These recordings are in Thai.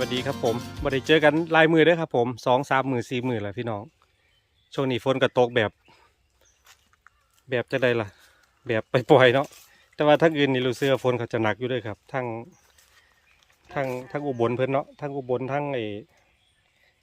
วัสดีครับผมมาได้เจอกันลายมือด้วยครับผมสองสามมือสี่มือแล้วพี่น้อง ช่วงนี้ฝนกระตกแบบ แบบจะได้ล่ะ แบบไปปล่อยเนาะ แต่ว่าทั้งอื่นนี่รู้เสึกว่าฝนเขาจะหนักอยู่ด้วยครับ ทั้งทั้งทั้งอุบลเพิ่นเนาะ ทั้งอุบลทั้งไอ้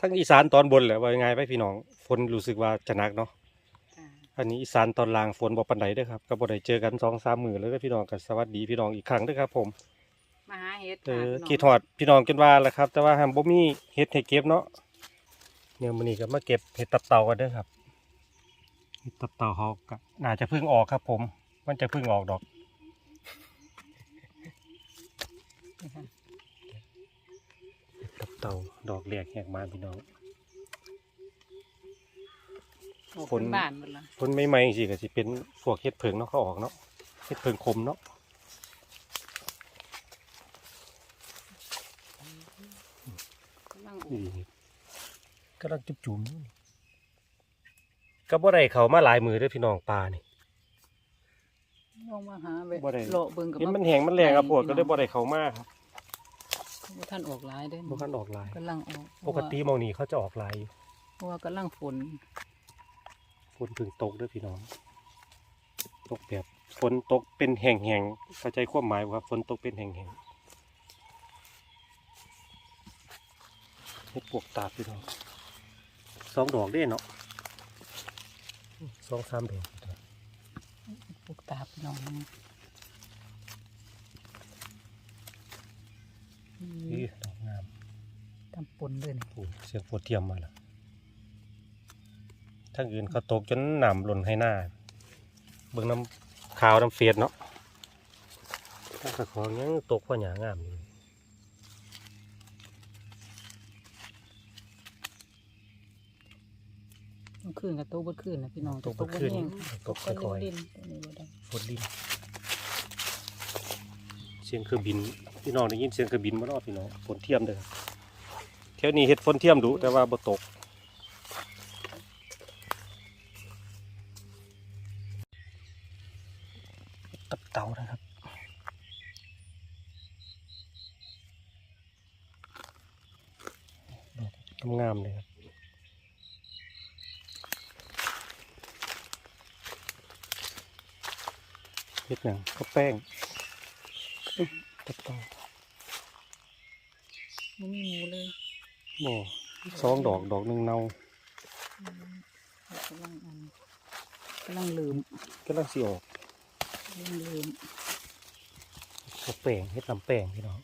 ทั้งอีสานตอนบนแหละว่ายังไงไปพี่น้อง ฝนรู้สึกว่าจะหนักเนาะอันนี้อีสานตอนล่างฝนบ่ปานใดเด้อครับก็บ่ได้เจอกันสองสามมือแล้วเด้อพี่น้องก็สวัสดีพี่น้องอีกครั้งด้อครับผม มาหาเห็ดเออค่ะกี่ถอดพี่น้องกันว่าแหละครับ แต่ว่าหามบ่มีเห็ดให้เก็บเนาะเนี่ยมื้อนี้ก็มาเก็บเห็ดตับเต่ากันเด้อครับเห็ดตับเต่าเขาก็น่าจะเพิ่งออกครับ ผม มันจะเพิ่งออกดอกนี่ค่ะเห็ดตับเต่าดอกแรกแหกมาพี่น้อง โอ้ฝนเป็นบ้านหมดละผลใหม่ๆสิก็สิเป็นพวกเห็ดเพิงเนาะเขาออกเนาะเห็ดเพิงคมเนาะ กำลังอ นี่อกกำลังจุ่มๆอยู่นี่ก็บ่ได้เขามาหลายมือเด้อพี่น้องปลานี่ลงมาหาไปบ่ได้ โลาะเบิ่งกับเห็นมันแห้งมันแรงครับพวกก็เลยบ่ได้เขามาครับบ่ท่านออกหลายเด้บ่คันออกหลาย กำลังออกปกติหมองนี้เขาจะออกหลายอยู่เพราะว่ากำลังฝนฝนเพึ่งตกเด้วยพี่น้อง ตกแบบฝนตกเป็นแห่งแห่งๆเข้าใจความหมายบ่ครับฝนตกเป็นแห่งแห่งๆเฮ็ ดปวกตาบพี่น้องสองดอกเด้เนาะสองสามดอกปลูกตาพี่น้องนี่ดอกงามตำปนเลยนี่โอ้เสียงโปรเทียมมาแล้วทั้งอื่นเขาตกจนหนามหล่นให้หน้า เบิ่งน้ำขาวน้ำเฟียดเนาะทั้งกระของยังตกเพราะหยางามอยู่มัน คืนกับโต๊ะบดคืนนะพี่น้องตกบ่ขึ้นแห้งตกค่อยดินตัวนี้บ่ได้ๆฝนดิน เสียงเครื่องบิน พี่น้องได้ยินเสียงเครื่องบินมาเนาะพี่น้องฝนเทียมเด้อแถวนี้เฮ็ดฝนเทียมดุแต่ว่าบ่ตก ตับเต่านะครับดอกงามๆเลยครับ เฮ็ดหยังก็แป้งอื้อตับเต่าบ่มีหมูเลยบ่สองดอกดอกหนึ่งเนาอืมกำลังอันกำลังลืมก็ลังสิออกกำลังลืมก็แป้งเฮ็ดลำแป้งพี่น้อง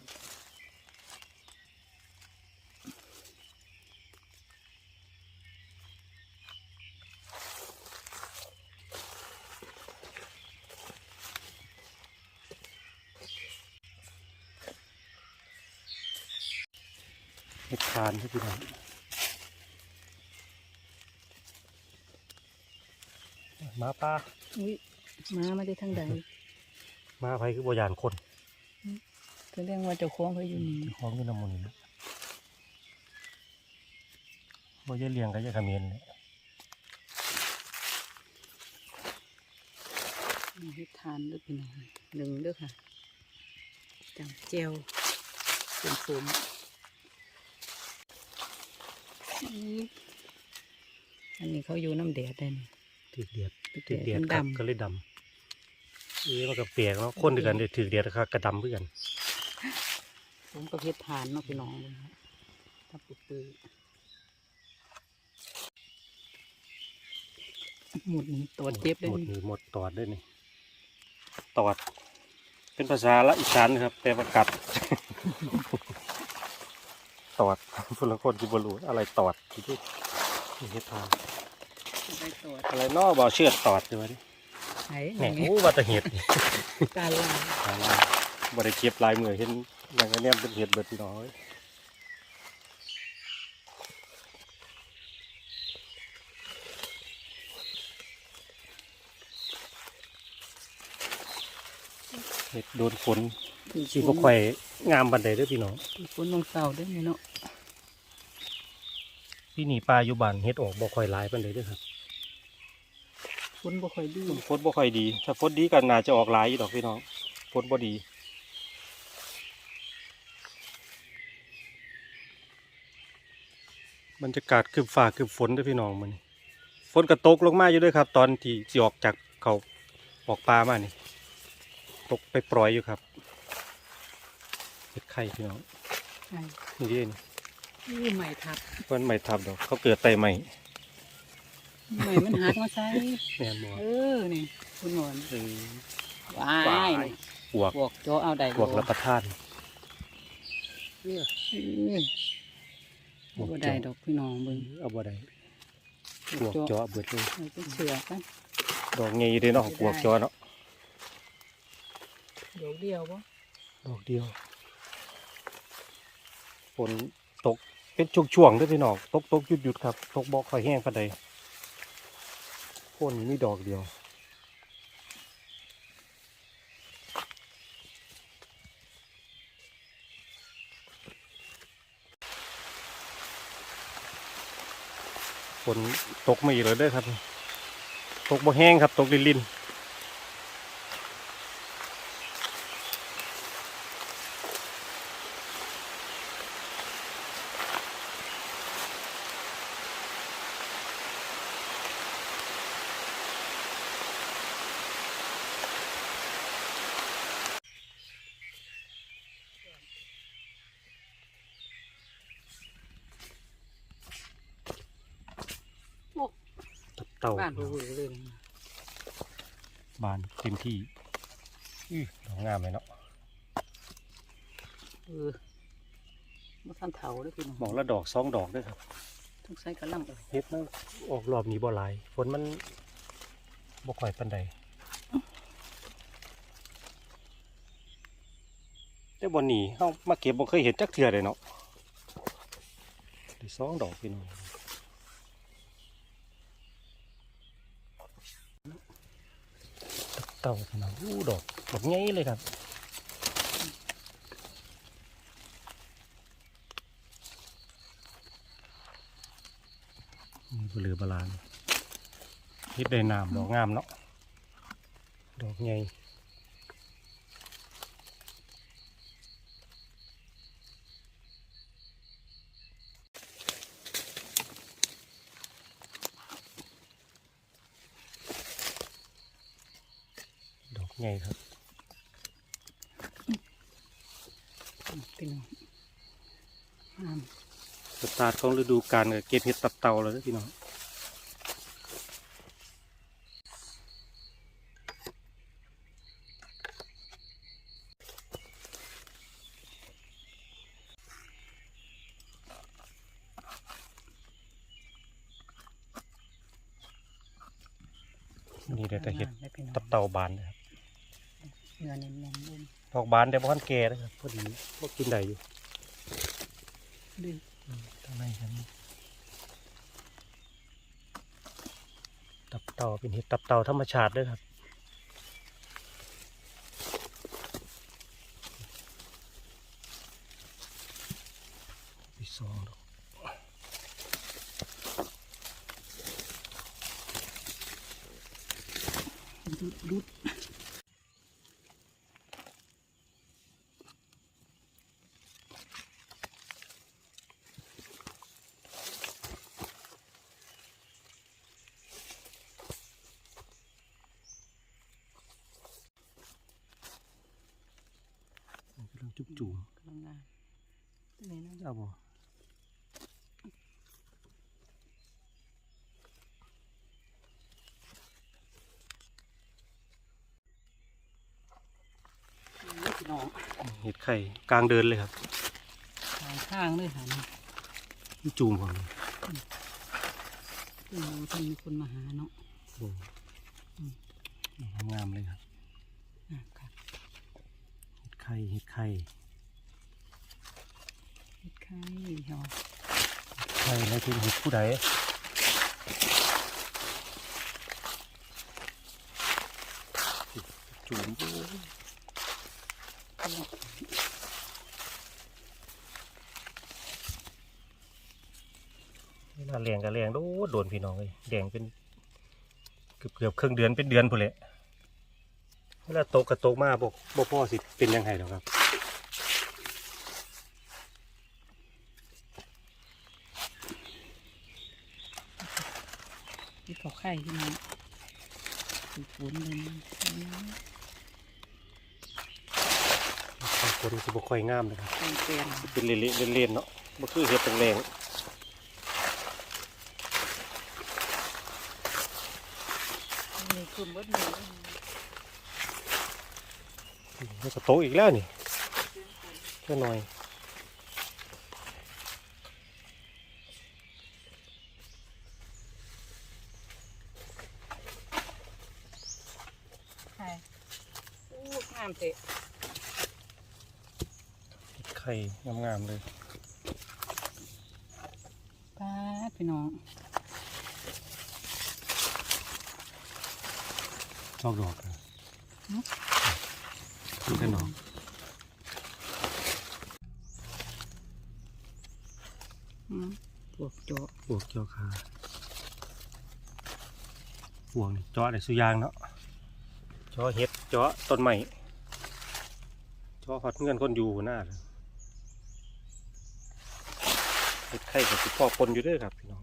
เฮ็ดทานให้พี่น้องหมาป่าอุ้ยมามาได้ทางใดหมาไผคือบ่ยานคนแสดงว่าเจ้าของเขาอยู่นี่ของอยู่น้ำมันนี่นะบ่จะเลี้ยงก็จะขมิ้นเลยมีเฮ็ดทานเด้วยพี่น้องหนึ่งเด้อค่ะจังเจียวเป็นสม อันนี้เขาอยู่น้ำแดดได้นี่ ถือเดียดถืถืออเดีเดียยดดมันครับดำ ก็เลยดำนี่มันก็เปียกเนาะคนเดียวกันเดี๋ยวถือเดียดครับกระดำเพื่อกันผมก็เฮ็ดทานเนาะพี่น้องเลยครับถ้าปุกปือหมดนี่ตัวเจ็บเลยหมดนี่นี่หมดตอดด้วยนี่ตอด เป็นภาษาละอีสานครับแปลว่ากัด ตอดคนละคนที่บรู้อะไรตอดที่ที่เฮ็ดทานได้ตัวอะไรนอบ่เชือดตอดอยู่วะนี่ฮอ้แหมโอ้ว่าแต่เห็ดการลาบ่ได้เก็บลายมือเห็นอย่างนี้เป็นเห็ดเบิดพี่น้อยเห็ดโดนฝนสิบ่ค่อย งามบันไดเด้อพี่น้องฝนลงเสาได้ไหมเนาะพี่นี่ปลาอยู่บ้านเห็ดออกบ่ค่อยหลายปานใดเด้อครับฝนบ่ค่อยดีฝนบ่ค่อยดี ถ้าฝนดีก็น่าจะออกหลายอยู่ดอกพี่น้องฝนบ่ดีบรรยากาศคือฟ้าคือฝนเด้วยพี่น้องมันฝนก็ตกลงมาอยู่ด้วยครับ ตอนที่สิออกจากเขาออกปลามานี่ตกไปปล่อยอยู่ครับเห็ด ไข่พี่น้องใช่นี่เด่นนี่ใหม่ทับเพิ่นไม่ทับดอกเขาเกิดไตใหม่ใหม่มันหักมาใช้แม่นบ่เออนี่คุณหนอนเออว้าว้ายยปวกบวกโจเอาได้ปวกรับประทานเออบ่ได้ดอกพี่น้องเบิ่งเอาบ่ได้ปวกเจาะเบิดเลยเอาไปเสือกันดอกใหญ่เด้เนาะปวกเจาะเนาะเดี๋ยวเดียวบ่ดอกเดียว ฝนตกเป็นช่วงๆด้วยพี่น้องตกตกหยุดหยุดครับ ตกบ่ค่อยแห้งปานใดฝนมีดอกเดียวฝนตกมาอีกแล้วเด้อครับ ตกบ่แห้งครับ ตกลินลิน เต่าบ้านบ่รู้เลยบานเต็มที่อื้อดอกงามเลยเนาะเออบ่ทันเฒ่าเด้อพี่น้องหมองละดอกสองดอกเด้วยครับต้องใส่กระหล่ำเอ้ยเฮ็ดมันออกรอบนี้บ่หลายฝนมันบ่ค่อยปานใดแต่บ่หนีเฮามาเก็บบ่เคยเห็นจักเทื่อเลยเนาะได้สองดอกพี่น้อง เต่าพี่น้องอู้ดอกดอกใหญ่เลยครับนี่บ่เหลือบาลานเฮ็ดได้น้ำดอกงามเนาะดอกใหญ่ ใหญ่ครับพี่น้องงามสตาร์ทของฤดูกาลก็เก็บเห็ดตับเต่าแล้วเด้อพี่น้องนี่ได้แต่เห็ดงามเลยพี่น้องตับเต่าบานนะครับ เนื้อแน่นๆเลยดอกบานแต่บ่ทันแก่นะครับพอดีพอกินได้อยู่ดื้อทางในครับตับเต่าเป็นเห็ดตับเต่าธรรมชาติเด้วยครับอีกสองดอกดุดดุด มันกำลัง จุบจูมกำลังงามตัวนี้นะเอาบ่นี่พี่น้องเห็ดไข่กลางเดินเลยครับทางข้างเลยค่ะนี่จูมผมพี่น้องท่านมีคนมาหาเนาะอืมงามเลยครับอะค่ะเห็ด ไข่เห็ดไข่เฮ็ดไข่เหรอไข่ในที่เห็ดผู้ใดจุ่มเวลาเลี้ยงก็เลี้ยงโดดโดนพี่น้องเลยแดงเป็นเกือบเกือบครึ่งเดือนเป็นเดือนพุ่นเลย เวลาโตกกับโตกมาบอกบอกพ่อสิเป็นยังไงหรอกครับที่เขาไข่ที่มันสีฝุ่นเลยนะบางคนสิบ่ค่อยงามนะครับเป็นเปลี่ยนเป็นเละๆเล่นๆเนาะบ่คือเฮ็ดแรงมีคุมเบิดหนึ่งๆมั นก็โตอีกแล้วนี่แค่หน่อยไข่อู้งามเตะไข่งามๆเลยป้าดพี่น้องชอบดอกอะนี่ก็หนอกอืมปวกเจาะบวกเจาะขาบวงนี่เจาะได้สุยางเนาะเจาะเห็ดเจาะต้นไม้เจาะฮอดเงื่อนคนอยู่หน้าเลยเห็ดไข่กับสิพ่อปนอยู่ด้วยครับพี่น้อง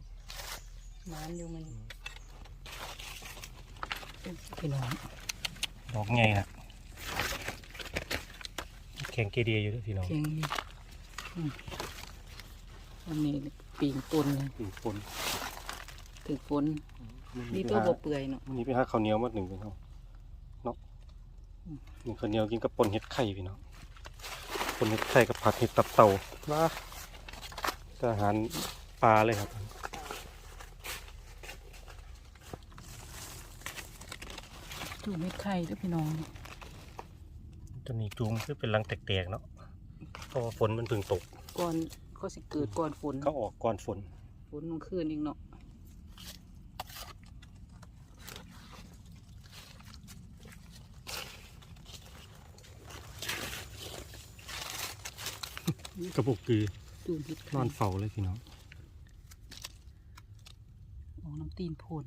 น้ำอยู่มันพี่น้องดอกไงนะ แข็งเกเดียอยู่เด้วยพี่น้องเพียงนี้อืมอันนี้ปีงตุนเลยปีฝนถึงฝนนี่ตัวบเปื่อยเนาะวันนี้ไปหาข้าวเหนียวมาหนึ่งเป็นเขาเนาะอืมหนึ่งข้าวเหนียวกินกับปนเห็ดไข่พี่น้องปนเห็ดไข่กับผัดเห็ดตับเต่าว้าก็อาหารปลาเลยครับจูไม่ไข่ด้วยพี่น้อง ตัวนี้จูงคือเป็นรังแตกๆเนาะเพราะว่าฝนมันเพิ่งตก ก่อนก็สิเกิดก่อนฝนเขาออกก่อนฝนฝนมันคืนเองเนาะกระปุกกีจูเห็ดนไข่อนเฝ้าเลยพี่น้องออกน้ำตีนโพน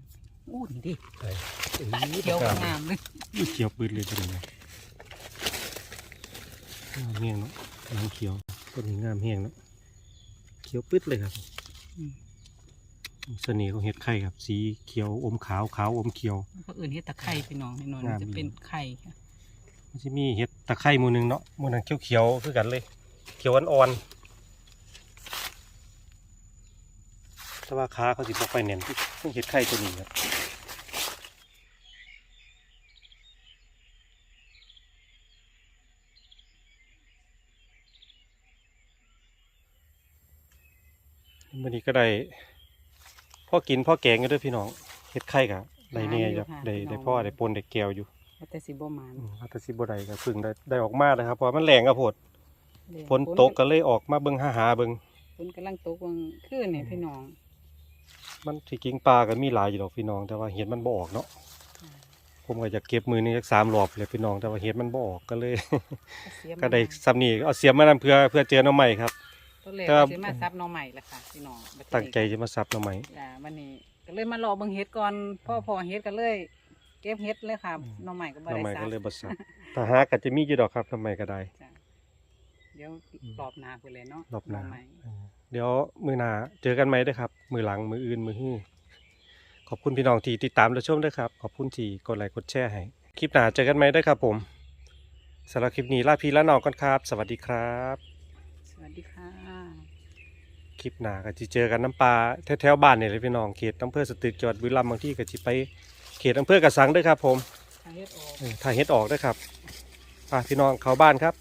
อู้นี่ดิใช่เขียวงามเลยอุ้ยเขียวปืดเลยตัวนี้นะ งามเฮียงเนาะกำลังเขียวตัวนี้งามเฮียงเนาะเขียวปืดเลยครับอืมเสน่ห์ของเห็ดไข่ครับสีเขียวอมขาวขาวอมเขียวเพราะอื่นเห็ดตะไคร่พี่น้องนี่นอนงามจะดีเป็นไข่ค่ะมันจะมีเห็ดตะไคร่หมูหนึงเนาะหมูนั้นเขียวเขียวๆคือกันเลย เขียวอ่อนๆแต่ว่าขาเขาสิบอไปเน่นเพิ่งเห็ดไข่ตัวนี้ครับ วันนี้ก็ได้พ่อกินพ่อแกงกันด้วยพี่น้องเห็ดไข่กะได้เนี่ยอยู่ได้ได้พ่อได้ปนได้แก้วอยู่ว่าแต่สิบ่หมานอืมอัตสิบไดก็เพึ่งได้ได้ออกมาเลยครับเพราะมันแรงกระโพดฝนตกก็เลยออกมาเบิ่งหาหาเบิ่งฝนกำลังตกวังคืนเนี่ยพี่น้อง มันที่กิ่งปลาก็มีหลายอยู่ดอกพี่น้อง แต่ว่าเห็ดมันบ่ออกเนาะผมก็จะเก็บมือนึงสักสามรอบเลยพี่น้องแต่ว่าเห็ดมันบ่ออกก็เลยเสียมาก็ได้ซ้ำนี่เอาเสียมมานำเพื่อเพื่อเจอหน้องใหม่ครับ ตอนแรกแต่ว่าว่าสิมาซับหน้องใหม่ละค่ะพี่น้องบัดนี้ตั้งใจจะมาซับหน้องใหม่จ้าวันนี้ก็เลยมารอเบิ่งเฮ็ดก่อนพ่อพอเฮ็ดก็เลย เก็บเฮ็ดเลยค่ะอืมหน้องใหม่ก็บ่หน้องได้ใหม่ซัก็บเลยบ่ซับถ้าหาก็จะมีอยู่ดอกครับหน้องใหม่ก็ได้ จ้ะเดี๋ยวรอบหน้าไปเลยเนาะรอบหน้าใหม่เออเดี๋ยวมือหน้าเจอกันไหมเด้อครับ มือหลังมืออื่นมือฮื้อขอบคุณพี่น้องที่ติดตามและชมด้วยครับ ขอบคุณที่กดไลค์กดแชร์ให้คลิปหน้าเจอกันไหมเด้อครับผมสำหรับคลิปนี้ลาพี่ละน้องกันครับ สวัสดีครับสวัสดีค่ะค ลิปหน้าก็จะเจอกันน้ำปลาแถวๆบ้านนี่เลยพี่น้องเขตอำเภอสตึกจังหวัดบุรีรัมย์บางที่ก็จะไปเขตอำเภอกระสังเด้วยครับผมทางเฮ็ดออกเออถ้าเฮ็ดออกเด้วยครับอะพี่น้องเข้าบ้านครับ